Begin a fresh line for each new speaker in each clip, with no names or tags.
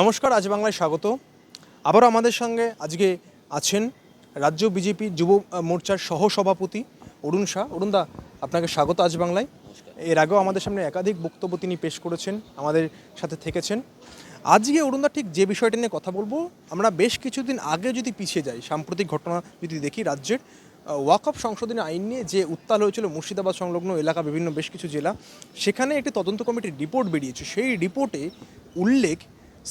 নমস্কার আজ বাংলায় স্বাগত। আবারও আমাদের সঙ্গে আজকে আছেন রাজ্য বিজেপি যুব মোর্চার সহসভাপতি অরুণ শাহ। অরুণ দা আপনাকে স্বাগত আজ বাংলায়। এর আগেও আমাদের সামনে একাধিক বক্তব্য তিনি পেশ করেছেন আমাদের সাথে থেকেছেন। আজকে অরুণদা ঠিক যে বিষয়টা নিয়ে কথা বলব আমরা বেশ কিছুদিন আগে যদি পিছিয়ে যাই সাম্প্রতিক ঘটনা যদি দেখি রাজ্যের ওয়াকফ সংশোধনী আইন নিয়ে যে উত্তাল হয়েছিল মুর্শিদাবাদ সংলগ্ন এলাকা বিভিন্ন বেশ কিছু জেলা সেখানে একটি তদন্ত কমিটির রিপোর্ট বেরিয়েছে। সেই রিপোর্টে উল্লেখ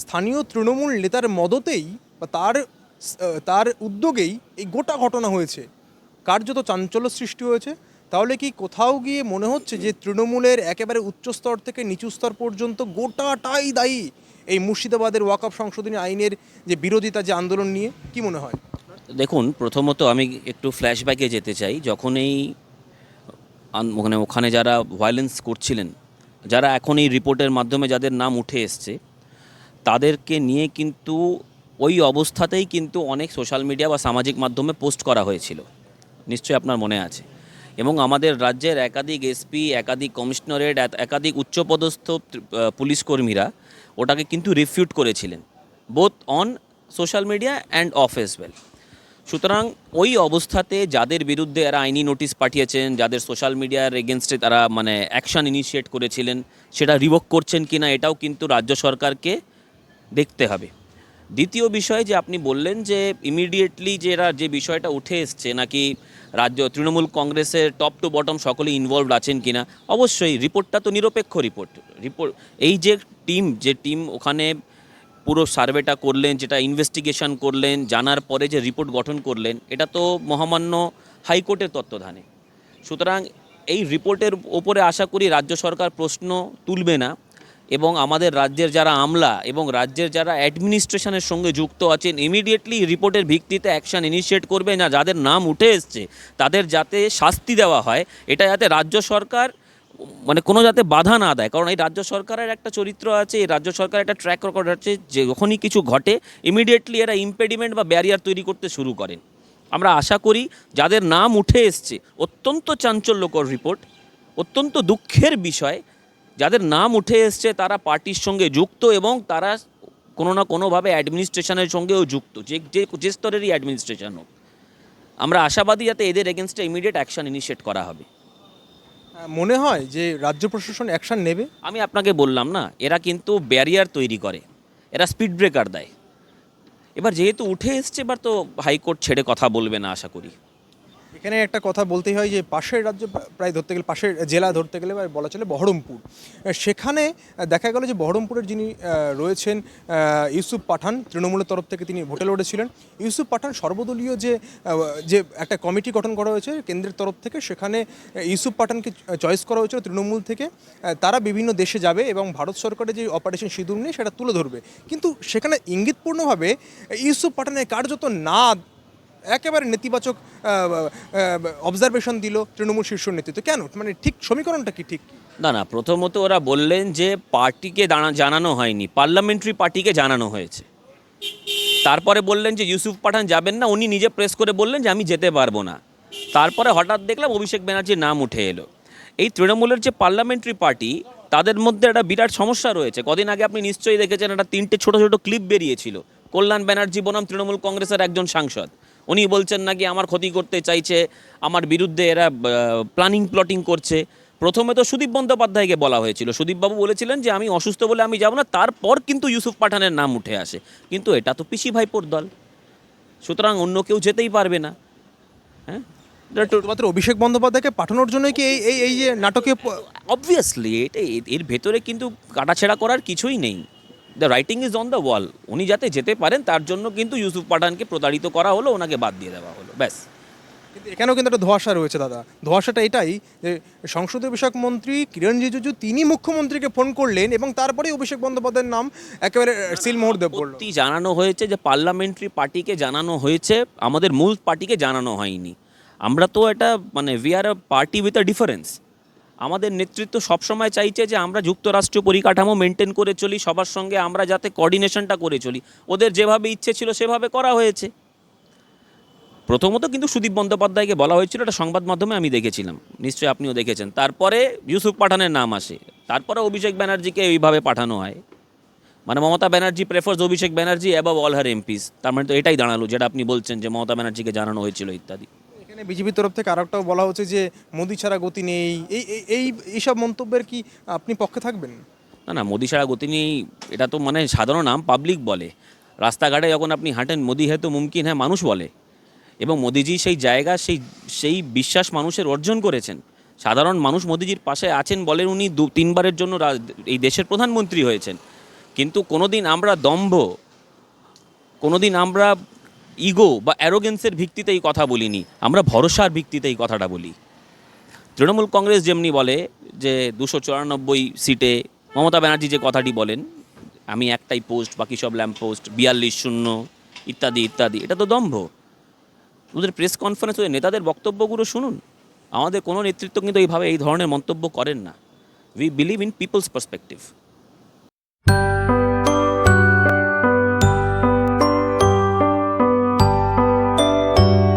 স্থানীয় তৃণমূল নেতার মদতেই বা তার তার উদ্যোগেই এই গোটা ঘটনা হয়েছে। কার্যত চাঞ্চল্য সৃষ্টি হয়েছে। তাহলে কি কোথাও গিয়ে মনে হচ্ছে যে তৃণমূলের একেবারে উচ্চ স্তর থেকে নিচু স্তর পর্যন্ত গোটাটাই দায়ী এই মুর্শিদাবাদের ওয়াকফ সংশোধনী আইনের যে বিরোধিতা, যে আন্দোলন নিয়ে? কি মনে হয়?
দেখুন, প্রথমত আমি একটু ফ্ল্যাশব্যাকে যেতে চাই। যখন এই মানে ওখানে যারা ভায়োলেন্স করছিলেন, যারা এখন এই রিপোর্টের মাধ্যমে যাদের নাম উঠে এসছে তাদেরকে নিয়ে কিন্তু ওই অবস্থাতেই কিন্তু অনেক সোশ্যাল মিডিয়া বা সামাজিক মাধ্যমে পোস্ট করা হয়েছিল। নিশ্চয়ই আপনার মনে আছে। এবং আমাদের রাজ্যের একাধিক এসপি একাধিক কমিশনারেট একাধিক উচ্চপদস্থ পুলিশ কর্মীরা ওটাকে কিন্তু রিফিউট করেছিলেন। Both on social media and off as well সুতরাং ওই অবস্থাতে যাদের বিরুদ্ধে এরা আইনি নোটিশ পাঠিয়েছেন, যাদের সোশ্যাল মিডিয়ার এগেনস্টে তারা মানে অ্যাকশন ইনিশিয়েট করেছিলেন, সেটা রিভোক করছেন কিনা এটাও কিন্তু রাজ্য সরকারকে দেখতে হবে। দ্বিতীয় বিষয় যে আপনি বললেন যে ইমিডিয়েটলি যে এরা যে বিষয়টা উঠে এসছে নাকি রাজ্য তৃণমূল কংগ্রেসের টপ টু বটম সকলে ইনভলভড আছেন কিনা, অবশ্যই রিপোর্টটা তো নিরপেক্ষ রিপোর্ট রিপোর্ট এই যে টিম যে টিম ওখানে পুরো সার্ভেটা করলেন, যেটা ইনভেস্টিগেশন করলেন, জানার পরে যে রিপোর্ট গঠন করলেন, এটা তো মহামান্য হাইকোর্টের তত্ত্বাবধানে। সুতরাং এই রিপোর্টের ওপরে আশা করি রাজ্য সরকার প্রশ্ন তুলবে না। এবং আমাদের রাজ্যের যারা আমলা এবং রাজ্যের যারা অ্যাডমিনিস্ট্রেশনের সঙ্গে যুক্ত আছেন ইমিডিয়েটলি রিপোর্টের ভিত্তিতে অ্যাকশন ইনিশিয়েট করবে। না, যাদের নাম উঠে এসছে, তাদের যাতে শাস্তি দেওয়া হয়, এটা যাতে রাজ্য সরকার মানে কোনো যাতে বাধা না দেয়। কারণ এই রাজ্য সরকারের একটা চরিত্র আছে, এই রাজ্য সরকারের একটা ট্র্যাক রেকর্ড আছে, যে যখনই কিছু ঘটে ইমিডিয়েটলি এরা ইম্পেডিমেন্ট বা ব্যারিয়ার তৈরি করতে শুরু করেন। আমরা আশা করি, যাদের নাম উঠে এসছে, অত্যন্ত চাঞ্চল্যকর রিপোর্ট অত্যন্ত দুঃখের বিষয় যাদের নাম উঠে এসছে তারা পার্টির সঙ্গে যুক্ত এবং তারা কোনো না কোনোভাবে অ্যাডমিনিস্ট্রেশনের সঙ্গেও যুক্ত যে যে যে স্তরেরই অ্যাডমিনিস্ট্রেশন হোক। আমরা আশাবাদী যাতে এদের এগেনস্টে ইমিডিয়েট অ্যাকশন ইনিশিয়েট করা হবে।
আহ, মনে হয় যে রাজ্য প্রশাসন অ্যাকশন নেবে?
আমি আপনাকে বললাম না এরা কিন্তু ব্যারিয়ার তৈরি করে এরা স্পিড ব্রেকার দেয়। এবার যেহেতু উঠে এসছে এবার তো হাইকোর্ট ছেড়ে কথা বলবে না আশা করি।
এখানে একটা কথা বলতেই হয় যে পাশের রাজ্য প্রায় ধরতে গেলে, পাশের জেলা ধরতে গেলে বলা চলে বহরমপুর। সেখানে দেখা গেল যে বহরমপুরের যিনি রয়েছেন ইউসুফ পাঠান, তৃণমূলের তরফ থেকে তিনি ভোটে লড়েছিলেন। ইউসুফ পাঠান সর্বদলীয় যে যে একটা কমিটি গঠন করা হয়েছে কেন্দ্রের তরফ থেকে, সেখানে ইউসুফ পাঠানকে চয়েস করা হয়েছিল তৃণমূল থেকে। তারা বিভিন্ন দেশে যাবে এবং ভারত সরকারের যে অপারেশন সিঁদুর নিয়ে সেটা তুলে ধরবে। কিন্তু সেখানে ইঙ্গিতপূর্ণভাবে ইউসুফ পাঠানের কার্যত না একেবারে নেতিবাচক অবজারভেশন দিল তৃণমূল শীর্ষ নেতৃত্ব। কেন? মানে ঠিক সমীকরণটা কি ঠিক?
না না, প্রথমত ওরা বললেন যে পার্টিকে জানানো হয়নি, পার্লামেন্টারি পার্টিকে জানানো হয়েছে। তারপরে বললেন যে ইউসুফ পাঠান যাবেন না, উনি নিজে প্রেস করে বললেন যে আমি যেতে পারব না। তারপরে হঠাৎ দেখলাম অভিষেক ব্যানার্জির নাম উঠে এলো। এই তৃণমূলের যে পার্লামেন্টারি পার্টি, তাদের মধ্যে একটা বিরাট সমস্যা রয়েছে। কদিন আগে আপনি নিশ্চয়ই দেখেছেন, একটা তিনটে ছোট ছোট ক্লিপ বেরিয়েছিল। কল্যাণ ব্যানার্জি বনাম তৃণমূল কংগ্রেসের একজন সাংসদ। উনি বলছেন নাকি আমার ক্ষতি করতে চাইছে আমার বিরুদ্ধে এরা প্ল্যানিং প্লটিং করছে। প্রথমে তো সুদীপ বন্দ্যোপাধ্যায়কে বলা হয়েছিল। সুদীপবাবু বলেছিলেন যে আমি অসুস্থ বলে আমি যাব না। তারপর কিন্তু ইউসুফ পাঠানের নাম উঠে আসে। কিন্তু এটা তো পিসি ভাইপোর দল। সুতরাং অন্য কেউ যেতেই পারবে না। হ্যাঁ?
শুধুমাত্র অভিষেক বন্দ্যোপাধ্যায়কে পাঠানোর জন্য কি এই এই এই যে নাটকে
অবভিয়াসলি এটা এর ভেতরে কিন্তু কাটাছেড়া করার কিছুই নেই। The writing is on the wall উনি যাতে যেতে পারেন তার জন্য কিন্তু ইউসুফ পাঠানকে প্রতারিত করা হলো ওনাকে বাদ দিয়ে দেওয়া হলো ব্যাস।
কিন্তু এখানেও কিন্তু একটা ধোঁয়াশা রয়েছে দাদা। ধোঁয়াশাটা এটাই যে সংসদীয় বিষয়ক মন্ত্রী কিরণ রিজিজু তিনি মুখ্যমন্ত্রীকে ফোন করলেন এবং তারপরে অভিষেক বন্দ্যোপাধ্যায়ের নাম একেবারে সিলমোহর দেব
সত্যি জানানো হয়েছে যে পার্লামেন্টারি পার্টিকে জানানো হয়েছে আমাদের মূল পার্টিকে জানানো হয়নি। আমরা তো এটা মানে we are a party with a difference আমাদের নেতৃত্ব সবসময় চাইছে যে আমরা যুক্তরাষ্ট্রীয় পরিকাঠামো মেনটেন করে চলি, সবার সঙ্গে আমরা যাতে কোঅর্ডিনেশনটা করে চলি। ওদের যেভাবে ইচ্ছে ছিল সেভাবে করা হয়েছে। প্রথমত কিন্তু সুদীপ বন্দ্যোপাধ্যায়কে বলা হয়েছিল, এটা সংবাদ মাধ্যমে আমি দেখেছিলাম। নিশ্চয়ই আপনিও দেখেছেন। তারপরে ইউসুফ পাঠানের নাম আসে। তারপরে অভিষেক ব্যানার্জিকে এইভাবে পাঠানো হয়। মানে Mamata Banerjee prefers Abhishek Banerjee above all her MPs তার মানে তো এটাই দাঁড়াল, যেটা আপনি বলছেন যে মমতা ব্যানার্জিকে জানানো হয়েছিল ইত্যাদি।
এখানে বিজেপির তরফ থেকে আরেকটাও বলা হচ্ছে যে মোদি ছাড়া গতি নেই। এই, এই- এই, এইসব মন্তব্যের কি আপনি পক্ষে থাকবেন?
না না, মোদি ছাড়া গতি নেই, এটা তো মানে সাধারণ নাম পাবলিক বলে। রাস্তাঘাটে যখন আপনি হাঁটেন, মোদি হ্যাঁ তো মুমকিন হ্যাঁ মানুষ বলে। এবং মোদিজি সেই জায়গা, সেই সেই বিশ্বাস মানুষের অর্জন করেছেন। সাধারণ মানুষ মোদিজির পাশে আছেন বলেন উনি দু, তিনবারের জন্য এই দেশের প্রধানমন্ত্রী হয়েছেন। কিন্তু কোনোদিন আমরা দম্ভ, কোনোদিন আমরা ইগো বা অ্যারোগেন্সের ভিত্তিতে এই কথা বলিনি। আমরা ভরসার ভিত্তিতে এই কথাটা বলি। তৃণমূল কংগ্রেস যেমনি বলে যে দুশো চুরানব্বই সিটে মমতা ব্যানার্জি যে কথাটি বলেন, আমি একটাই পোস্ট বাকি সব ল্যাম্প পোস্ট বিয়াল্লিশ শূন্য, ইত্যাদি ইত্যাদি, এটা তো দম্ভ। ওদের প্রেস কনফারেন্স ওদের নেতাদের বক্তব্যগুলো শুনুন। আমাদের কোনো নেতৃত্ব কিন্তু এইভাবে এই ধরনের মন্তব্য করেন না। We believe in people's perspective